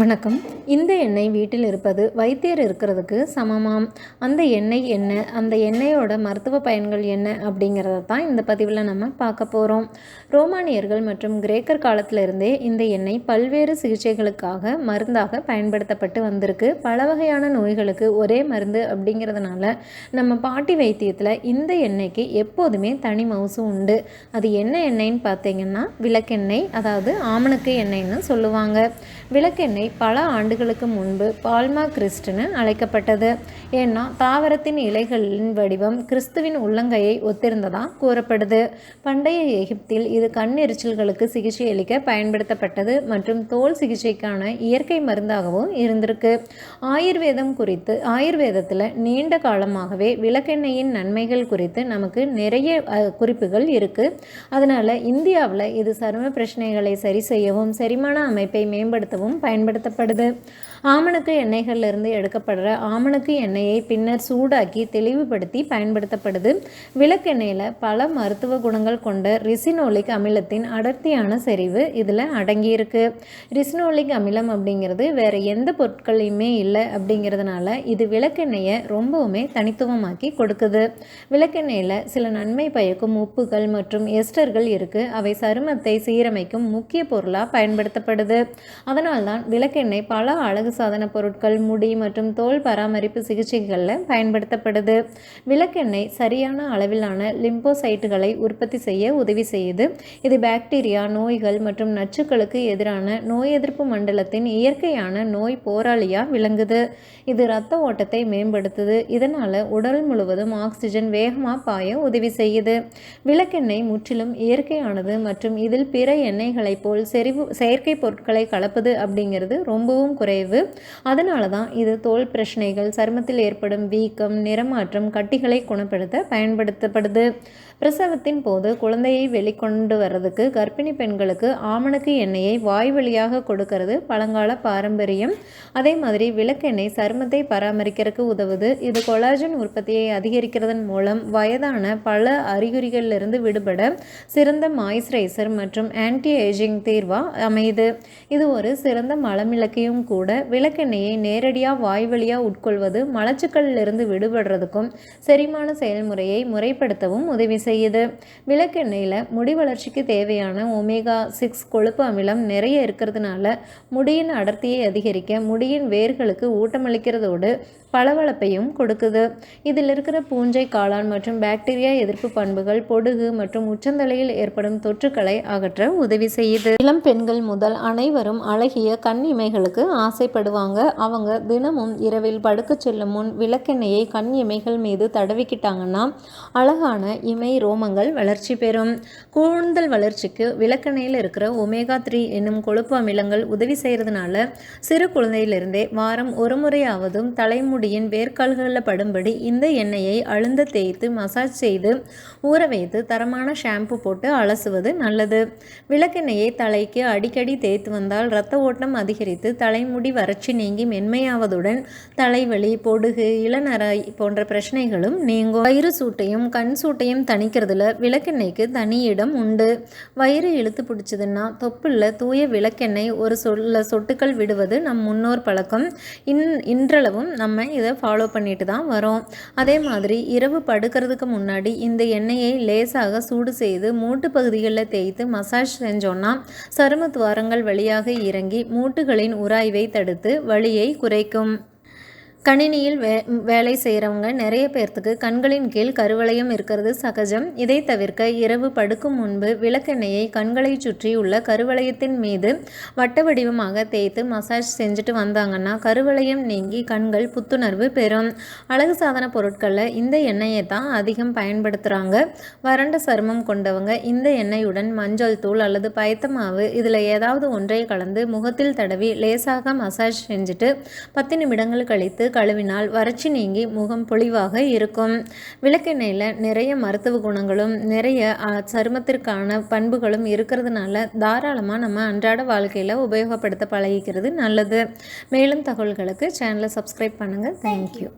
வணக்கம். இந்த எண்ணெய் வீட்டில் இருப்பது வைத்தியர் இருக்கிறதுக்கு சமமாம். அந்த எண்ணெய் என்ன? அந்த எண்ணெயோட மருத்துவ பயன்கள் என்ன? அப்படிங்கிறத தான் இந்த பதிவில் நம்ம பார்க்க போகிறோம் ரோமானியர்கள் மற்றும் கிரேக்கர் காலத்திலிருந்தே இந்த எண்ணெய் பல்வேறு சிகிச்சைகளுக்காக மருந்தாக பயன்படுத்தப்பட்டு வந்திருக்கு. பல வகையான நோய்களுக்கு ஒரே மருந்து அப்படிங்கிறதுனால நம்ம பாட்டி வைத்தியத்தில் இந்த எண்ணெய்க்கு எப்போதுமே தனி மவுசு உண்டு. அது என்ன எண்ணெய்ன்னு பார்த்தீங்கன்னா விளக்கெண்ணெய் அதாவது ஆமணக்கு எண்ணெய்னு சொல்லுவாங்க. விளக்கெண்ணெய் எண்ணெய் பல ஆண்டுகளுக்கு முன்பு பால்மா கிறிஸ்டுன்னு அழைக்கப்பட்டது. ஏன்னா தாவரத்தின் இலைகளின் வடிவம் கிறிஸ்துவின் உள்ளங்கையை ஒத்திருந்ததாக கூறப்படுது. பண்டைய எகிப்தில் இது கண் எரிச்சல்களுக்கு சிகிச்சை அளிக்க பயன்படுத்தப்பட்டது மற்றும் தோல் சிகிச்சைக்கான இயற்கை மருந்தாகவும் இருந்திருக்கு. ஆயுர்வேதம் குறித்து ஆயுர்வேதத்தில் நீண்ட காலமாகவே விளக்கெண்ணெயின் நன்மைகள் குறித்து நமக்கு நிறைய குறிப்புகள் இருக்குது அதனால் இந்தியாவில் இது சரும பிரச்சனைகளை சரி செய்யவும் செரிமான அமைப்பை மேம்படுத்தவும் பயன்படுத்த பயன்படுத்தப்படுது. ஆமணக்கு எண்ணெய்களிலிருந்து எடுக்கப்படுற ஆமணக்கு எண்ணெயை பின்னர் சூடாக்கி தெளிவுபடுத்தி பயன்படுத்தப்படுது. விளக்கெண்ணெயில் பல மருத்துவ குணங்கள் கொண்ட ரிசினோலிக் அமிலத்தின் அடர்த்தியான செறிவு இதில் அடங்கியிருக்கு. ரிசினோலிக் அமிலம் அப்படிங்கிறது வேறு எந்த பொருட்களையுமே இல்லை அப்படிங்கிறதுனால இது விளக்கெண்ணெயை ரொம்பவுமே தனித்துவமாக்கி கொடுக்குது. விளக்கெண்ணெயில் சில நன்மை பயக்கும் உப்புகள் மற்றும் எஸ்டர்கள் இருக்குது அவை சருமத்தை சீரமைக்கும் முக்கிய பொருளாக பயன்படுத்தப்படுது. அதனால்தான் விளக்கெண்ணெய் பல அழகு சாதன பொருட்கள் முடி மற்றும் தோல் பராமரிப்பு சிகிச்சைகளில் பயன்படுத்தப்படுது. விளக்கெண்ணெய் சரியான அளவிலான லிம்போசைட்டுகளை உற்பத்தி செய்ய உதவி செய்யுது. இது பாக்டீரியா நோய்கள் மற்றும் நச்சுக்களுக்கு எதிரான நோய் எதிர்ப்பு மண்டலத்தின் இயற்கையான நோய் போராளியாக விளங்குது. இது இரத்த ஓட்டத்தை மேம்படுத்துது. இதனால் உடல் முழுவதும் ஆக்சிஜன் வேகமாக பாய உதவி செய்யுது. விளக்கெண்ணெய் முற்றிலும் இயற்கையானது மற்றும் இதில் பிற எண்ணெய்களைப் போல் செறிவு செயற்கை பொருட்களை கலப்பது அப்படிங்கிறது ரொம்பவும் குறைவு. அதனால தான் இது தோல் பிரச்சனைகள் சருமத்தில் ஏற்படும் வீக்கம் நிறமாற்றம் கட்டிகளை குணப்படுத்த பயன்படுத்தப்படுது. பிரசவத்தின் போது குழந்தையை வெளிக்கொண்டு வர்றதுக்கு கர்ப்பிணி பெண்களுக்கு ஆமணக்கு எண்ணெயை வாய் வழியாக கொடுக்கறது பழங்கால பாரம்பரியம். அதே மாதிரி விளக்கெண்ணெய் சருமத்தை பராமரிக்கிறதுக்கு உதவுது. இது கொலாஜன் உற்பத்தியை அதிகரிக்கிறதன் மூலம் வயதான பல அறிகுறிகளிலிருந்து விடுபட சிறந்த மாய்ஸ்சரைசர் மற்றும் ஆன்டி ஏஜிங் தீர்வாக அமையுது. இது ஒரு சிறந்த மலமிளக்கையும் கூட விளக்கெண்ணெயை நேரடியாக வாய் வழியாக உட்கொள்வது மலச்சுக்களிலிருந்து விடுபடுறதுக்கும் செரிமான செயல்முறையை முறைப்படுத்தவும் உதவி செய்யும். செய்யுது. விளக்கெண்ணெயில் முடி வளர்ச்சிக்கு தேவையான ஒமேகா சிக்ஸ் கொழுப்பு அமிலம் நிறைய இருக்கிறதுனால முடியின் அடர்த்தியை அதிகரிக்க முடியின் வேர்களுக்கு ஊட்டமளிக்கிறதோடு பளபளப்பையும் கொடுக்குது. இதில் இருக்கிற பூஞ்சை காளான் மற்றும் பாக்டீரியா எதிர்ப்பு பண்புகள் பொடுகு மற்றும் உச்சந்தலையில் ஏற்படும் தொற்றுக்களை அகற்ற உதவி செய்யுது. இளம் பெண்கள் முதல் அனைவரும் அழகிய கண் இமைகளுக்கு ஆசைப்படுவாங்க. அவங்க தினமும் இரவில் படுக்க செல்லும் முன் விளக்கெண்ணெயை கண் இமைகள் மீது தடவிக்கிட்டாங்கன்னா அழகான இமை ரோமங்கள் வளர்ச்சி பெறும். கூந்தல் வளர்ச்சிக்கு விளக்கெண்ணெயில் இருக்கிற ஒமேகா த்ரீ என்னும் கொழுப்பு அமிலங்கள் உதவி செய்கிறதுனால சிறு குழந்தையிலிருந்தே வாரம் ஒரு முறையாவதும் தலைமுடி முடியின் வேர்க்கால்களில் படும்படி இந்த எண்ணெயை அழுந்த தேய்த்து மசாஜ் செய்து ஊற வைத்து தரமான ஷாம்பு போட்டு அலசுவது நல்லது. விளக்கெண்ணெயை தலைக்கு அடிக்கடி தேய்த்து வந்தால் இரத்த ஓட்டம் அதிகரித்து தலைமுடி வறட்சி நீங்கி மென்மையாவதுடன் தலைவலி பொடுகு இளநராய் போன்ற பிரச்சனைகளும் நீங்கும். வயிறு சூட்டையும் கண் சூட்டையும் தணிக்கிறதுல விளக்கெண்ணெய்க்கு தனி இடம் உண்டு. வயிறு இழுத்து பிடிச்சதுன்னா தொப்புள்ள தூய விளக்கெண்ணெய் ஒரு சொல்ல சொட்டுக்கள் விடுவது நம் முன்னோர் பழக்கம். இன் இன்றளவும் நம்ம இதை ஃபாலோ பண்ணிட்டு தான் வரோம். அதே மாதிரி இரவு படுக்கிறதுக்கு முன்னாடி இந்த எண்ணெயை லேசாக சூடு செய்து மூட்டு பகுதிகளில் தேய்த்து மசாஜ் செஞ்சோன்னா சரும துவாரங்கள் வழியாக இறங்கி மூட்டுகளின் உராய்வை தடுத்து வலியை குறைக்கும். கணினியில் வே வேலை செய்கிறவங்க நிறைய பேர்த்துக்கு கண்களின் கீழ் கருவளையம் இருக்கிறது சகஜம். இதை தவிர்க்க இரவு படுக்கும் முன்பு விளக்கெண்ணெயை கண்களை சுற்றி உள்ள கருவளையத்தின் மீது வட்ட வடிவமாக தேய்த்து மசாஜ் செஞ்சுட்டு வந்தாங்கன்னா கருவளையம் நீங்கி கண்கள் புத்துணர்வு பெறும். அழகு சாதன பொருட்களில் இந்த எண்ணெயை தான் அதிகம் பயன்படுத்துகிறாங்க வறண்ட சருமம் கொண்டவங்க இந்த எண்ணெயுடன் மஞ்சள் தூள் அல்லது பயத்தமாவு இதில் ஏதாவது ஒன்றை கலந்து முகத்தில் தடவி லேசாக மசாஜ் செஞ்சுட்டு பத்து நிமிடங்கள் கழித்து கழுவினால் வறட்சி நீங்கி முகம் பொலிவாக இருக்கும். விளக்கெண்ணெயில் நிறைய மருத்துவ குணங்களும் நிறைய சருமத்திற்கான பண்புகளும் இருக்கிறதுனால தாராளமாக நம்ம அன்றாட வாழ்க்கையில் உபயோகப்படுத்த பழகிக்கிறது நல்லது. மேலும் தகவல்களுக்கு சேனலை சப்ஸ்கிரைப் பண்ணுங்கள் தேங்க்யூ